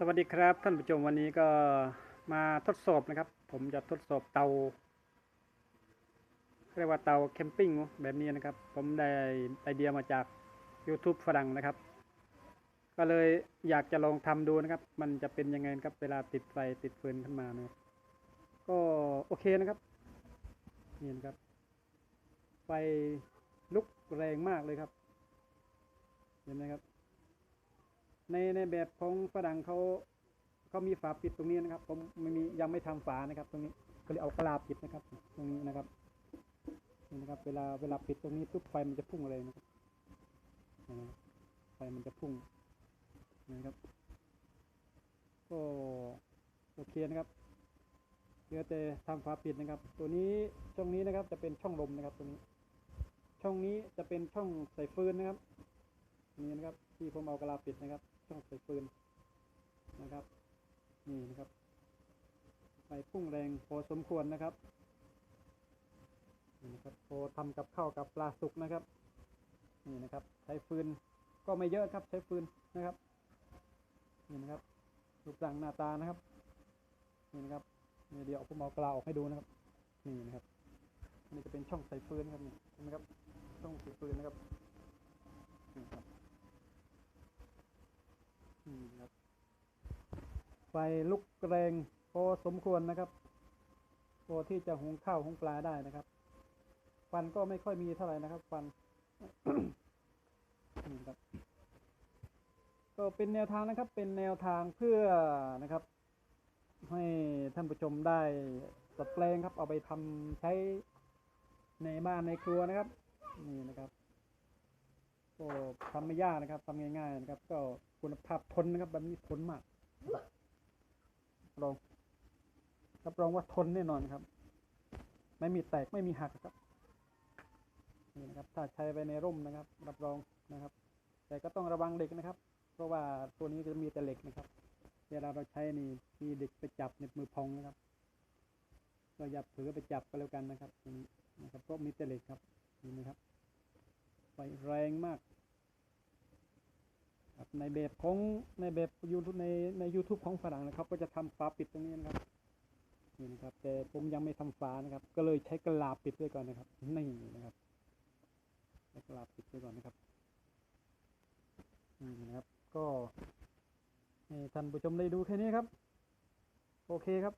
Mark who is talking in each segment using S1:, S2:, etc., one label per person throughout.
S1: สวัสดีครับท่านผู้ชมวันนี้ก็มาทดสอบนะครับ ผมจะทดสอบเตาเรียกว่าเตาแคมปิ้งแบบนี้นะครับ ผมได้ไอเดียมาจาก YouTube ฝรั่งนะครับ ก็เลยอยากจะลองทำดูนะครับ มันจะเป็นยังไงครับเวลาติดไฟติดฟืนขึ้นมานะครับก็โอเคนะครับนี่นะครับ ไฟลุกแรงมากเลยครับ เห็นไหมครับ ในในแบบของฝรั่งเขาเขามีฝาปิดตรงนี้นะครับ ผมไม่มียังไม่ทำฝานะครับ ตรงนี้ก็เลยเอากระลาปิดนะครับ ตรงนี้นะครับนี่นะครับ เวลาเวลาปิดตรงนี้ปุ๊บไฟมันจะพุ่งเลยนะครับนี่นะครับไฟมันจะพุ่งนะครับก็โอเคนะครับเหลือแต่ทำฝาปิดนะครับ ตัวนี้ช่องนี้นะครับ จะเป็นช่องลมนะครับตรงนี้ ช่องนี้จะเป็นช่องใส่ฟืนนะครับ นี่นะครับ ที่ผมเอากระลาปิดนะครับ ชองใส่ฟืนนะครับ นี่นะครับไฟพุ่งแรงพอสมควรนะครับนี่นะครับพอทำกับข้าวกับปลาสุกนะครับ นี่นะครับ ใช้ฟืนก็ไม่เยอะครับ ใช้ฟืนนะครับ นี่นะครับรูปร่างหน้าตานะครับ นี่นะครับนี่เดี๋ยวผมเอากระลาออกให้ดูนะครับ นี่นะครับนี่จะเป็นช่องใส่ฟืนครับนี่นไหมครับ ช่องใส่ฟืนนะครับนี่ครับ ไฟลุกแรงพอสมควรนะครับ พอที่จะหุงข้าวหุงปลาได้นะครับฟันก็ไม่ค่อยมีเท่าไหร่นะครับฟันนี่ครับ ก็เป็นแนวทางนะครับ เป็นแนวทางเพื่อนะครับ ให้ท่านผู้ชมได้ตัดแปลงครับ เอาไปทำใช้ในบ้านในครัวนะครับ นี่นะครับ ก็ทำไม่ยากนะครับทำง่ายๆนะครับ ก็คุณภาพทนนะครับแบบนี้ทนมากรับรองรับรองว่าทนแน่นอนครับ ไม่มีแตกไม่มีหักครับนี่นะครับ ถ้าใช้ไปในร่มนะครับ รับรองนะครับ แต่ก็ต้องระวังเด็กนะครับ เพราะว่าตัวนี้จะมีแต่เหล็กนะครับ เวลาเราใช้นี่มีเด็กไปจับในมือพองนะครับก็อย่าเผลอไปจับก็แล้วกันนะครับตัวนี้นะครับเพราะมีแต่เหล็กครับนี่นะครับไฟแรงมาก ในแบบของในแบบยูทูบในใน u t u b e ของฝรั่งนะครับ ก็จะทำฝาปิดตรงนี้นะครับนี่นะครับ แต่ผมยังไม่ทำฝานะครับ ก็เลยใช้กระลาปิดไว้ก่อนนะครับนี่นะครับใช้กระลาปิดไว้ก่อนนะครับนี่นะครับ ก็ให้ท่านผู้ชมได้ดูแค่นี้ครับ โอเคครับ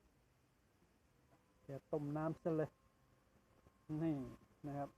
S1: เดี๋ยวต้มน้ำซะเลยนี่นะครับ